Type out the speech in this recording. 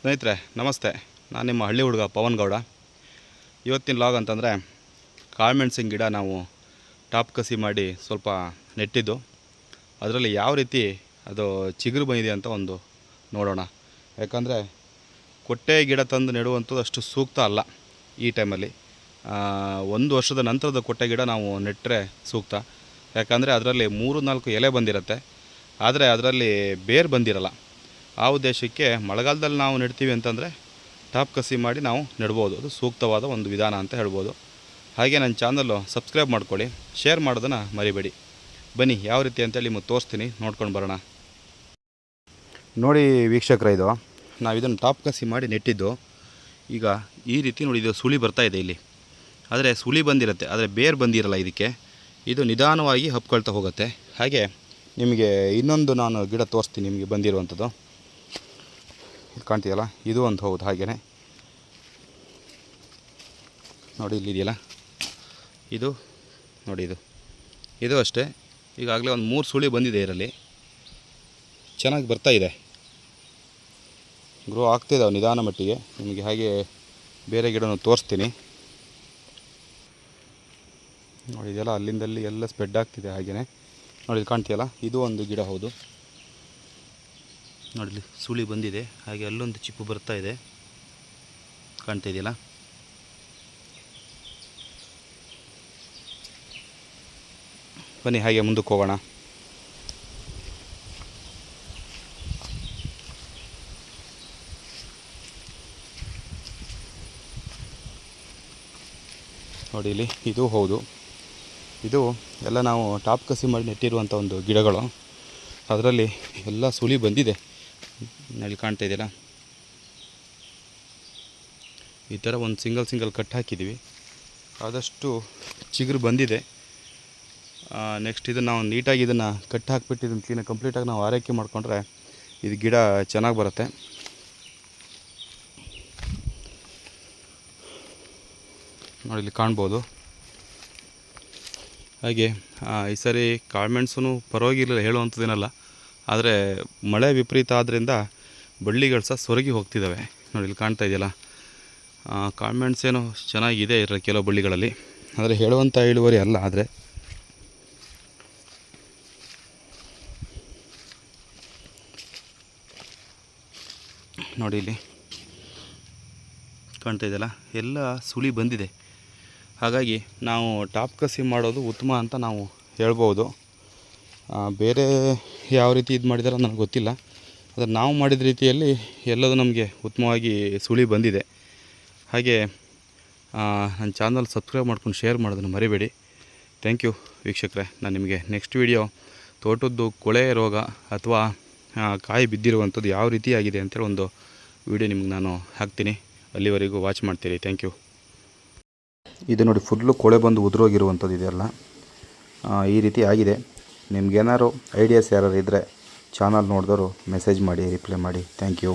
ಸ್ನೇಹಿತರೆ, ನಮಸ್ತೆ. ನಾನು ನಿಮ್ಮ ಹಳ್ಳಿ ಹುಡುಗ ಪವನ್ ಗೌಡ. ಇವತ್ತಿನ ಲಾಗ್ ಅಂತಂದರೆ ಕಾಳುಮೆಣಸಿನ ಗಿಡ ನಾವು ಟಾಪ್ ಕಸಿ ಮಾಡಿ ಸ್ವಲ್ಪ ನೆಟ್ಟಿದ್ದು. ಅದರಲ್ಲಿ ಯಾವ ರೀತಿ ಅದು ಚಿಗುರು ಬಂದಿದೆ ಅಂತ ಒಂದು ನೋಡೋಣ. ಯಾಕಂದರೆ, ಕೊಟ್ಟೆ ಗಿಡ ತಂದು ನೆಡುವಂಥದ್ದು ಅಷ್ಟು ಸೂಕ್ತ ಅಲ್ಲ ಈ ಟೈಮಲ್ಲಿ. ಒಂದು ವರ್ಷದ ನಂತರದ ಕೊಟ್ಟೆ ಗಿಡ ನಾವು ನೆಟ್ಟರೆ ಸೂಕ್ತ. ಯಾಕಂದರೆ, ಅದರಲ್ಲಿ ಮೂರು ನಾಲ್ಕು ಎಲೆ ಬಂದಿರುತ್ತೆ. ಆದರೆ, ಅದರಲ್ಲಿ ಬೇರು ಬಂದಿರಲ್ಲ. ಆ ಉದ್ದೇಶಕ್ಕೆ ಮಳೆಗಾಲದಲ್ಲಿ ನಾವು ನೆಡ್ತೀವಿ ಅಂತಂದರೆ ಟಾಪ್ ಕಸಿ ಮಾಡಿ ನಾವು ನೆಡ್ಬೋದು. ಅದು ಸೂಕ್ತವಾದ ಒಂದು ವಿಧಾನ ಅಂತ ಹೇಳ್ಬೋದು. ಹಾಗೆ ನನ್ನ ಚಾನಲ್ಲು ಸಬ್ಸ್ಕ್ರೈಬ್ ಮಾಡ್ಕೊಳ್ಳಿ ಶೇರ್ ಮಾಡೋದನ್ನು ಮರಿಬೇಡಿ. ಬನ್ನಿ, ಯಾವ ರೀತಿ ಅಂತೇಳಿ ನಿಮಗೆ ತೋರಿಸ್ತೀನಿ, ನೋಡ್ಕೊಂಡು ಬರೋಣ. ನೋಡಿ ವೀಕ್ಷಕರ ಇದು ನಾವು ಇದನ್ನು ಟಾಪ್ ಕಸಿ ಮಾಡಿ ನೆಟ್ಟಿದ್ದು. ಈಗ ಈ ರೀತಿ ನೋಡಿ, ಇದು ಸುಳಿ ಬರ್ತಾ ಇದೆ ಇಲ್ಲಿ. ಆದರೆ ಸುಳಿ ಬಂದಿರುತ್ತೆ, ಆದರೆ ಬೇರು ಬಂದಿರಲ್ಲ ಇದಕ್ಕೆ. ಇದು ನಿಧಾನವಾಗಿ ಹಬ್ಕೊಳ್ತಾ ಹೋಗುತ್ತೆ. ಹಾಗೆ ನಿಮಗೆ ಇನ್ನೊಂದು ನಾನು ಗಿಡ ತೋರಿಸ್ತೀನಿ, ನಿಮಗೆ ಬಂದಿರುವಂಥದ್ದು. ಕಾಣ್ತಿದೆಯಲ್ಲ? ಇದು ಒಂದು ಹೌದು ಹಾಗೆಯೇ ನೋಡಿ ಇಲ್ಲಿದೆಯಲ್ಲ ಇದು, ನೋಡಿ ಇದು. ಇದು ಅಷ್ಟೇ. ಈಗಾಗಲೇ ಒಂದು ಮೂರು ಸುಳಿ ಬಂದಿದೆ ಇದರಲ್ಲಿ. ಚೆನ್ನಾಗಿ ಬರ್ತಾ ಇದೆ. ಗ್ರೋ ಆಗ್ತಿದ್ದಾವೆ ನಿಧಾನ ಮಟ್ಟಿಗೆ. ನಿಮಗೆ ಹಾಗೆ ಬೇರೆ ಗಿಡನೂ ತೋರಿಸ್ತೀನಿ. ನೋಡಿ, ಇದೆಯಲ್ಲ, ಅಲ್ಲಿಂದಲ್ಲಿ ಎಲ್ಲ ಸ್ಪ್ರೆಡ್ ಆಗ್ತಿದೆ ಹಾಗೆಯೇ ನೋಡಿ ಇದು ಕಾಣ್ತೀಯಲ್ಲ ಇದು ಒಂದು ಗಿಡ ಹೌದು. ನೋಡಿ ಇಲ್ಲಿ ಸುಳಿ ಬಂದಿದೆ. ಹಾಗೆ ಅಲ್ಲೊಂದು ಚಿಪ್ಪು ಬರ್ತಾ ಇದೆ. ಕಾಣ್ತಾ ಇದೆಯಲ್ಲ? ಬನ್ನಿ, ಹಾಗೆ ಮುಂದಕ್ಕೆ ಹೋಗೋಣ. ನೋಡಿ, ಇಲ್ಲಿ ಇದು ಹೌದು. ಇದು ಎಲ್ಲ ನಾವು ಟಾಪ್ ಕಸಿ ಮಾಡಿ ನೆಟ್ಟಿರುವಂಥ ಒಂದು ಗಿಡಗಳು. ಅದರಲ್ಲಿ ಎಲ್ಲ ಸುಳಿ ಬಂದಿದೆ. ಅಲ್ಲಿ ಕಾಣ್ತಾ ಇದೆಯಲ್ಲ? ಈ ಥರ ಒಂದು ಸಿಂಗಲ್ ಸಿಂಗಲ್ ಕಟ್ ಹಾಕಿದ್ದೀವಿ. ಆದಷ್ಟು ಚಿಗುರು ಬಂದಿದೆ. ನೆಕ್ಸ್ಟ್ ಇದನ್ನು ನಾವು ನೀಟಾಗಿ ಇದನ್ನು ಕಟ್ ಹಾಕಿಬಿಟ್ಟು ಇದನ್ನು ಕ್ಲೀನಾಗಿ ಕಂಪ್ಲೀಟಾಗಿ ನಾವು ಆರೈಕೆ ಮಾಡಿಕೊಂಡ್ರೆ ಇದು ಗಿಡ ಚೆನ್ನಾಗಿ ಬರುತ್ತೆ. ನೋಡಿ, ಇಲ್ಲಿ ಕಾಣ್ಬೋದು. ಹಾಗೆ ಈ ಸರಿ ಕಾಳುಮೆಣಸು ಪರವಾಗಿರಲಿಲ್ಲ, ಹೇಳುವಂಥದ್ದೇನಲ್ಲ. ಆದರೆ ಮಳೆ ವಿಪರೀತ ಆದ್ದರಿಂದ ಬಳ್ಳಿಗಳು ಸಹ ಸೊರಗಿ ಹೋಗ್ತಿದ್ದಾವೆ ನೋಡಿ, ಇಲ್ಲಿ ಕಾಣ್ತಾ ಇದೆಯಲ್ಲ? ಕಾಳುಮೆಣಸೇನೋ ಚೆನ್ನಾಗಿದೆ ಇರೋ ಕೆಲವು ಬಳ್ಳಿಗಳಲ್ಲಿ. ಆದರೆ ಹೇಳುವಂಥ ಇಳುವರಿ ಅಲ್ಲ, ಆದರೆ. ನೋಡಿ ಇಲ್ಲಿ ಕಾಣ್ತಾ ಇದೆಯಲ್ಲ? ಎಲ್ಲ ಸುಳಿ ಬಂದಿದೆ. ಹಾಗಾಗಿ ನಾವು ಟಾಪ್ ಕಸಿ ಮಾಡೋದು ಉತ್ತಮ ಅಂತ ನಾವು ಹೇಳ್ಬೋದು. ಬೇರೆ ಯಾವ ರೀತಿ ಇದು ಮಾಡಿದಾರೋ ನನಗೆ ಗೊತ್ತಿಲ್ಲ. ಆದರೆ ನಾವು ಮಾಡಿದ ರೀತಿಯಲ್ಲಿ ಎಲ್ಲದೂ ನಮಗೆ ಉತ್ತಮವಾಗಿ ಸುಳಿ ಬಂದಿದೆ. ಹಾಗೆ ನನ್ನ ಚಾನಲ್ ಸಬ್ಸ್ಕ್ರೈಬ್ ಮಾಡ್ಕೊಂಡು ಶೇರ್ ಮಾಡೋದನ್ನು ಮರಿಬೇಡಿ. ಥ್ಯಾಂಕ್ ಯು ವೀಕ್ಷಕರೇ. ನಾನು ನಿಮಗೆ ನೆಕ್ಸ್ಟ್ ವಿಡಿಯೋ, ತೋಟದ್ದು ಕೊಳೆ ರೋಗ ಅಥವಾ ಕಾಯಿ ಬಿದ್ದಿರುವಂಥದ್ದು ಯಾವ ರೀತಿ ಆಗಿದೆ ಅಂತೇಳಿ ಒಂದು ವಿಡಿಯೋ ನಿಮ್ಗೆ ನಾನು ಹಾಕ್ತೀನಿ. ಅಲ್ಲಿವರೆಗೂ ವಾಚ್ ಮಾಡ್ತೀರಿ. Thank you. ಇದು ನೋಡಿ, ಫುಲ್ಲು ಕೊಳೆ ಬಂದು ಉದುರೋಗಿರುವಂಥದ್ದು ಇದೆಲ್ಲ ಈ ರೀತಿ ಆಗಿದೆ. ನಿಮ್ಗೇನಾದ್ರು ಐಡಿಯಾಸ್ ಯಾರಾದ್ರು ಇದ್ದರೆ ಚಾನಲ್ ನೋಡಿದವರು ಮೆಸೇಜ್ ಮಾಡಿ ರಿಪ್ಲೈ ಮಾಡಿ. Thank you